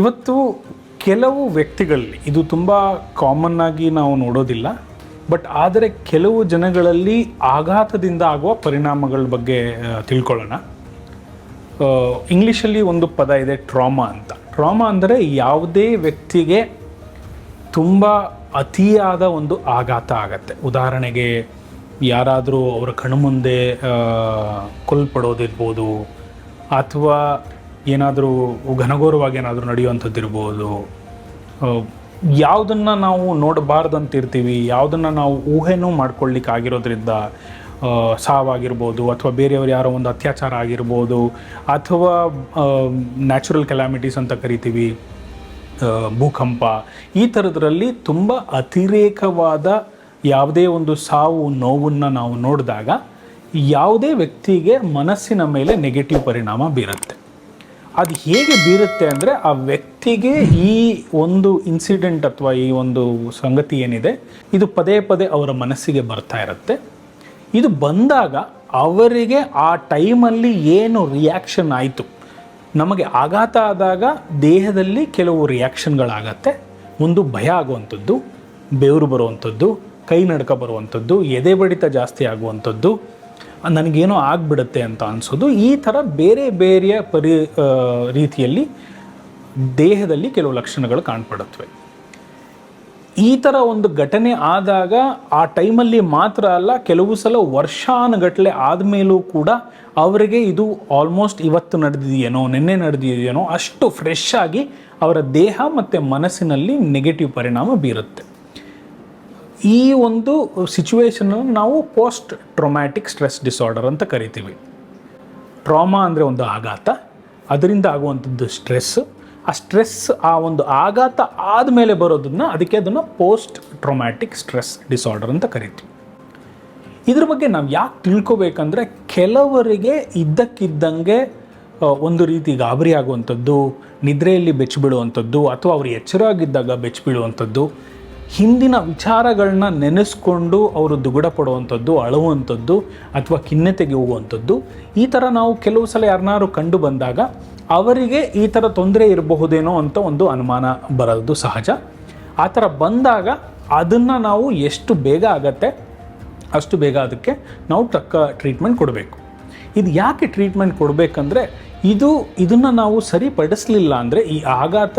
ಇವತ್ತು ಕೆಲವು ವ್ಯಕ್ತಿಗಳಲ್ಲಿ, ಇದು ತುಂಬ ಕಾಮನ್ ಆಗಿ ನಾವು ನೋಡೋದಿಲ್ಲ ಬಟ್ ಆದರೆ ಕೆಲವು ಜನಗಳಲ್ಲಿ ಆಘಾತದಿಂದ ಆಗುವ ಪರಿಣಾಮಗಳ ಬಗ್ಗೆ ತಿಳ್ಕೊಳ್ಳೋಣ. ಇಂಗ್ಲೀಷಲ್ಲಿ ಒಂದು ಪದ ಇದೆ ಟ್ರಾಮಾ ಅಂತ. ಟ್ರಾಮಾ ಅಂದರೆ ಯಾವುದೇ ವ್ಯಕ್ತಿಗೆ ತುಂಬ ಅತಿಯಾದ ಒಂದು ಆಘಾತ ಆಗತ್ತೆ. ಉದಾಹರಣೆಗೆ, ಯಾರಾದರೂ ಅವರ ಕಣ್ಮುಂದೆ ಕೊಲ್ಪಡೋದಿರ್ಬೋದು, ಅಥವಾ ಏನಾದರೂ ಘನಘೋರವಾಗಿ ಏನಾದರೂ ನಡೆಯುವಂಥದ್ದು ಇರ್ಬೋದು ಯಾವುದನ್ನು ನಾವು ನೋಡಬಾರ್ದಂತ ಇರ್ತೀವಿ ಯಾವುದನ್ನು ನಾವು ಊಹೆನೂ ಮಾಡ್ಕೊಳ್ಳಿಕ್ಕೆ ಆಗಿರೋದ್ರಿಂದ ಆ, ಸಾವಾಗಿರ್ಬೋದು ಅಥವಾ ಬೇರೆಯವರು ಯಾರೋ ಒಂದು ಅತ್ಯಾಚಾರ ಆಗಿರ್ಬೋದು ಅಥವಾ ನ್ಯಾಚುರಲ್ ಕೆಲಾಮಿಟೀಸ್ ಅಂತ ಕರಿತೀವಿ ಭೂಕಂಪ ಈ ಥರದ್ರಲ್ಲಿ ತುಂಬ ಅತಿರೇಕವಾದ ಯಾವುದೇ ಒಂದು ಸಾವು ನೋವನ್ನು ನಾವು ನೋಡಿದಾಗ ಯಾವುದೇ ವ್ಯಕ್ತಿಗೆ ಮನಸ್ಸಿನ ಮೇಲೆ ನೆಗೆಟಿವ್ ಪರಿಣಾಮ ಬೀರುತ್ತೆ. ಅದು ಹೇಗೆ ಬೀರುತ್ತೆ ಅಂದರೆ ಆ ವ್ಯಕ್ತಿಗೆ ಈ ಒಂದು ಇನ್ಸಿಡೆಂಟ್ ಅಥವಾ ಈ ಒಂದು ಸಂಗತಿ ಏನಿದೆ, ಇದು ಪದೇ ಪದೇ ಅವರ ಮನಸ್ಸಿಗೆ ಬರ್ತಾ ಇರುತ್ತೆ. ಇದು ಬಂದಾಗ ಅವರಿಗೆ ಆ ಟೈಮಲ್ಲಿ ಏನು ರಿಯಾಕ್ಷನ್ ಆಯಿತು? ನಮಗೆ ಆಘಾತ ಆದಾಗ ದೇಹದಲ್ಲಿ ಕೆಲವು ರಿಯಾಕ್ಷನ್ಗಳಾಗತ್ತೆ ಒಂದು ಭಯ ಆಗುವಂಥದ್ದು, ಬೆವರು ಬರುವಂಥದ್ದು, ಕೈ ನಡ್ಕ ಬರುವಂಥದ್ದು, ಎದೆ ಬಡಿತ ಜಾಸ್ತಿ ಆಗುವಂಥದ್ದು ನನಗೇನೋ ಆಗಿಬಿಡುತ್ತೆ ಅಂತ ಅನಿಸೋದು. ಈ ಥರ ಬೇರೆ ಬೇರೆಯ ಪರಿ ರೀತಿಯಲ್ಲಿ ದೇಹದಲ್ಲಿ ಕೆಲವು ಲಕ್ಷಣಗಳು ಕಾಣ್ಪಡುತ್ತವೆ. ಈ ಥರ ಒಂದು ಘಟನೆ ಆದಾಗ ಆ ಟೈಮಲ್ಲಿ ಮಾತ್ರ ಅಲ್ಲ, ಕೆಲವು ಸಲ ವರ್ಷಾನುಗಟ್ಟಲೆ ಆದಮೇಲೂ ಕೂಡ ಅವರಿಗೆ ಇದು ಆಲ್ಮೋಸ್ಟ್ ಇವತ್ತು ನಡೆದಿದೆಯೇನೋ, ನಿನ್ನೆ ನಡೆದಿದೆಯೇನೋ, ಅಷ್ಟು ಫ್ರೆಶ್ ಆಗಿ ಅವರ ದೇಹ ಮತ್ತು ಮನಸ್ಸಿನಲ್ಲಿ ನೆಗೆಟಿವ್ ಪರಿಣಾಮ ಬೀರುತ್ತೆ. ಈ ಒಂದು ಸಿಚುವೇಶನನ್ನು ನಾವು ಪೋಸ್ಟ್ ಟ್ರೊಮ್ಯಾಟಿಕ್ ಸ್ಟ್ರೆಸ್ ಡಿಸಾರ್ಡರ್ ಅಂತ ಕರಿತೀವಿ. ಟ್ರಾಮಾ ಅಂದರೆ ಒಂದು ಆಘಾತ. ಅದರಿಂದ ಆಗುವಂಥದ್ದು ಸ್ಟ್ರೆಸ್ ಆ ಸ್ಟ್ರೆಸ್ ಆ ಒಂದು ಆಘಾತ ಆದಮೇಲೆ ಬರೋದನ್ನ ಅದಕ್ಕೆ ಅದನ್ನು ಪೋಸ್ಟ್ ಟ್ರೊಮ್ಯಾಟಿಕ್ ಸ್ಟ್ರೆಸ್ ಡಿಸಾರ್ಡರ್ ಅಂತ ಕರಿತೀವಿ. ಇದ್ರ ಬಗ್ಗೆ ನಾವು ಯಾಕೆ ತಿಳ್ಕೊಬೇಕಂದ್ರೆ ಕೆಲವರಿಗೆ ಇದ್ದಕ್ಕಿದ್ದಂಗೆ ಒಂದು ರೀತಿ ಗಾಬರಿ ಆಗುವಂಥದ್ದು, ನಿದ್ರೆಯಲ್ಲಿ ಬೆಚ್ಚಿಬಿಡುವಂಥದ್ದು, ಅಥವಾ ಅವರು ಎಚ್ಚರ ಆಗಿದ್ದಾಗ ಬೆಚ್ಚಿಬೀಳುವಂಥದ್ದು ಹಿಂದಿನ ವಿಚಾರಗಳನ್ನ ನೆನೆಸ್ಕೊಂಡು ಅವರು ದುಗುಡ ಪಡುವಂಥದ್ದು, ಅಳುವಂಥದ್ದು ಅಥವಾ ಖಿನ್ನತೆಗೆ ಹೋಗುವಂಥದ್ದು, ಈ ಥರ ನಾವು ಕೆಲವು ಸಲ ಯಾರನ್ನಾರು ಕಂಡು ಬಂದಾಗ ಅವರಿಗೆ ಈ ಥರ ತೊಂದರೆ ಇರಬಹುದೇನೋ ಅಂತ ಒಂದು ಅನುಮಾನ ಬರೋದು ಸಹಜ. ಆ ಥರ ಬಂದಾಗ ಅದನ್ನು ನಾವು ಎಷ್ಟು ಬೇಗ ಆಗತ್ತೆ, ಅಷ್ಟು ಬೇಗ ಅದಕ್ಕೆ ನಾವು ತಕ್ಕ ಟ್ರೀಟ್ಮೆಂಟ್ ಕೊಡಬೇಕು. ಇದು ಯಾಕೆ ಟ್ರೀಟ್ಮೆಂಟ್ ಕೊಡಬೇಕಂದ್ರೆ, ಇದು, ಇದನ್ನು ನಾವು ಸರಿಪಡಿಸಲಿಲ್ಲ ಅಂದರೆ ಈ ಆಘಾತ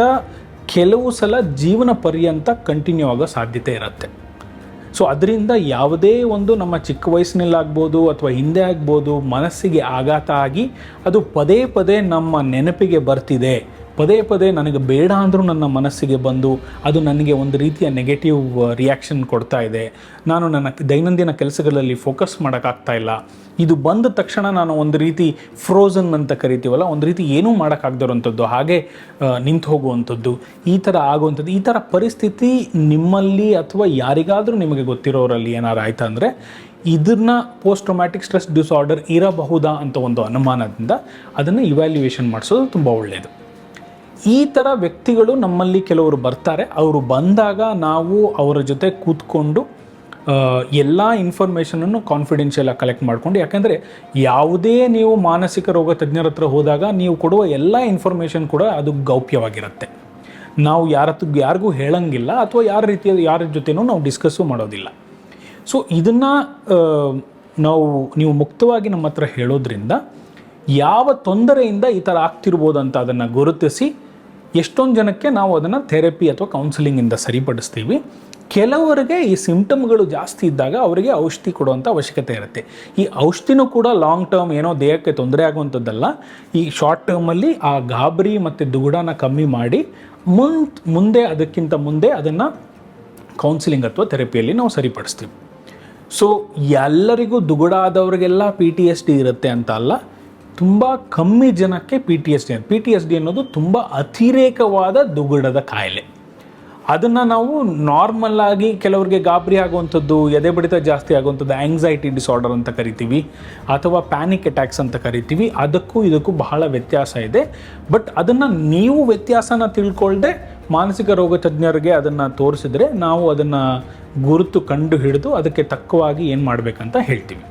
ಕೆಲವು ಸಲ ಜೀವನ ಪರ್ಯಂತ ಕಂಟಿನ್ಯೂ ಆಗೋ ಸಾಧ್ಯತೆ ಇರುತ್ತೆ. ಸೊ ಅದರಿಂದ ಯಾವುದೇ ಒಂದು ನಮ್ಮ ಚಿಕ್ಕ ವಯಸ್ಸಿನಲ್ಲಾಗ್ಬೋದು ಅಥವಾ ಹಿಂದೆ ಆಗ್ಬೋದು ಮನಸ್ಸಿಗೆ ಆಘಾತ ಆಗಿ ಅದು ಪದೇ ಪದೇ ನಮ್ಮ ನೆನಪಿಗೆ ಬರ್ತಿದೆ ಪದೇ ಪದೇ ನನಗೆ ಬೇಡ ಅಂದರೂ ನನ್ನ ಮನಸ್ಸಿಗೆ ಬಂದು ಅದು ನನಗೆ ಒಂದು ರೀತಿಯ ನೆಗೆಟಿವ್ ರಿಯಾಕ್ಷನ್ ಕೊಡ್ತಾ ಇದೆ. ನಾನು ನನ್ನ ದೈನಂದಿನ ಕೆಲಸಗಳಲ್ಲಿ ಫೋಕಸ್ ಮಾಡೋಕ್ಕಾಗ್ತಾ ಇಲ್ಲ. ಇದು ಬಂದ ತಕ್ಷಣ ನಾನು ಒಂದು ರೀತಿ ಫ್ರೋಝನ್ ಅಂತ ಕರಿತೀವಲ್ಲ, ಒಂದು ರೀತಿ ಏನೂ ಮಾಡೋಕ್ಕಾಗ್ದಿರೋಂಥದ್ದು, ಹಾಗೆ ನಿಂತು ಹೋಗುವಂಥದ್ದು, ಈ ಥರ ಆಗುವಂಥದ್ದು, ಈ ಥರ ಪರಿಸ್ಥಿತಿ ನಿಮ್ಮಲ್ಲಿ ಅಥವಾ ಯಾರಿಗಾದರೂ ನಿಮಗೆ ಗೊತ್ತಿರೋರಲ್ಲಿ ಏನಾರು ಆಯ್ತಾ ಅಂದರೆ, ಇದನ್ನ ಪೋಸ್ಟ್ ಟ್ರೊಮ್ಯಾಟಿಕ್ ಸ್ಟ್ರೆಸ್ ಡಿಸಾರ್ಡರ್ ಇರಬಹುದಾ ಅಂತ ಒಂದು ಅನುಮಾನದಿಂದ ಅದನ್ನು ಇವ್ಯಾಲ್ಯೂಯೇಷನ್ ಮಾಡಿಸೋದು ತುಂಬ ಒಳ್ಳೆಯದು ಈ ಥರ ವ್ಯಕ್ತಿಗಳು ನಮ್ಮಲ್ಲಿ ಕೆಲವರು ಬರ್ತಾರೆ. ಅವರು ಬಂದಾಗ ನಾವು ಅವರ ಜೊತೆ ಕೂತ್ಕೊಂಡು ಎಲ್ಲ ಇನ್ಫಾರ್ಮೇಷನನ್ನು ಕಾನ್ಫಿಡೆನ್ಷಿಯಲ್ ಆಗಿ ಕಲೆಕ್ಟ್ ಮಾಡ್ಕೊಂಡು, ಯಾಕೆಂದರೆ ಯಾವುದೇ ನೀವು ಮಾನಸಿಕ ರೋಗ ತಜ್ಞರ ಹತ್ರ ಹೋದಾಗ ನೀವು ಕೊಡುವ ಎಲ್ಲ ಇನ್ಫಾರ್ಮೇಷನ್ ಕೂಡ ಅದು ಗೌಪ್ಯವಾಗಿರುತ್ತೆ. ನಾವು ಯಾರ ಯಾರಿಗೂ ಹೇಳಂಗಿಲ್ಲ ಅಥವಾ ಯಾರ ರೀತಿಯ, ಯಾರ ಜೊತೆನೂ ನಾವು ಡಿಸ್ಕಸ್ಸು ಮಾಡೋದಿಲ್ಲ. ಸೊ ಇದನ್ನು ನಾವು, ನೀವು ಮುಕ್ತವಾಗಿ ನಮ್ಮ ಹತ್ರ ಹೇಳೋದ್ರಿಂದ ಯಾವ ತೊಂದರೆಯಿಂದ ಈ ಥರ ಆಗ್ತಿರ್ಬೋದು ಅಂತ ಅದನ್ನು ಗುರುತಿಸಿ ಎಷ್ಟೊಂದು ಜನಕ್ಕೆ ನಾವು ಅದನ್ನು ಥೆರಪಿ ಅಥವಾ ಕೌನ್ಸಿಲಿಂಗಿಂದ ಸರಿಪಡಿಸ್ತೀವಿ. ಕೆಲವರಿಗೆ ಈ ಸಿಂಪ್ಟಮ್ಗಳು ಜಾಸ್ತಿ ಇದ್ದಾಗ ಅವರಿಗೆ ಔಷಧಿ ಕೊಡುವಂಥ ಅವಶ್ಯಕತೆ ಇರುತ್ತೆ. ಈ ಔಷಧಿನೂ ಕೂಡ ಲಾಂಗ್ ಟರ್ಮ್ ಏನೋ ದೇಹಕ್ಕೆ ತೊಂದರೆ ಆಗುವಂಥದ್ದಲ್ಲ. ಈ ಶಾರ್ಟ್ ಟರ್ಮಲ್ಲಿ ಆ ಗಾಬರಿ ಮತ್ತು ದುಗುಡನ ಕಮ್ಮಿ ಮಾಡಿ ಮುಂದ್, ಮುಂದೆ ಅದಕ್ಕಿಂತ ಮುಂದೆ ಅದನ್ನು ಕೌನ್ಸಿಲಿಂಗ್ ಅಥವಾ ಥೆರಪಿಯಲ್ಲಿ ನಾವು ಸರಿಪಡಿಸ್ತೀವಿ. ಸೊ ಎಲ್ಲರಿಗೂ ದುಗುಡ ಆದವರಿಗೆಲ್ಲ ಪಿ ಟಿ ಎಸ್ ಡಿ ಇರುತ್ತೆ ಅಂತ ಅಲ್ಲ. ತುಂಬ ಕಮ್ಮಿ ಜನಕ್ಕೆ P T S D P T S D ಅನ್ನೋದು ತುಂಬ ಅತಿರೇಕವಾದ ದುಗುಡದ ಕಾಯಿಲೆ. ಅದನ್ನು ನಾವು ನಾರ್ಮಲ್ ಆಗಿ ಕೆಲವರಿಗೆ ಗಾಬರಿ ಆಗುವಂಥದ್ದು ಎದೆ ಬಡಿತ ಜಾಸ್ತಿ ಆಗುವಂಥದ್ದು ಆಂಗ್ಸೈಟಿ ಡಿಸಾರ್ಡರ್ ಅಂತ ಕರಿತೀವಿ, ಅಥವಾ ಪ್ಯಾನಿಕ್ ಅಟ್ಯಾಕ್ಸ್ ಅಂತ ಕರಿತೀವಿ, ಅದಕ್ಕೂ ಇದಕ್ಕೂ ಬಹಳ ವ್ಯತ್ಯಾಸ ಇದೆ. ಬಟ್ ಅದನ್ನು ನೀವು ವ್ಯತ್ಯಾಸನ ತಿಳ್ಕೊಳ್ಳದೆ ಮಾನಸಿಕ ರೋಗ ತಜ್ಞರಿಗೆ ಅದನ್ನು ತೋರಿಸಿದ್ರೆ ನಾವು ಅದನ್ನು ಗುರುತು ಕಂಡು ಹಿಡಿದು ಅದಕ್ಕೆ ತಕ್ಕವಾಗಿ ಏನು ಮಾಡಬೇಕಂತ ಹೇಳ್ತೀವಿ.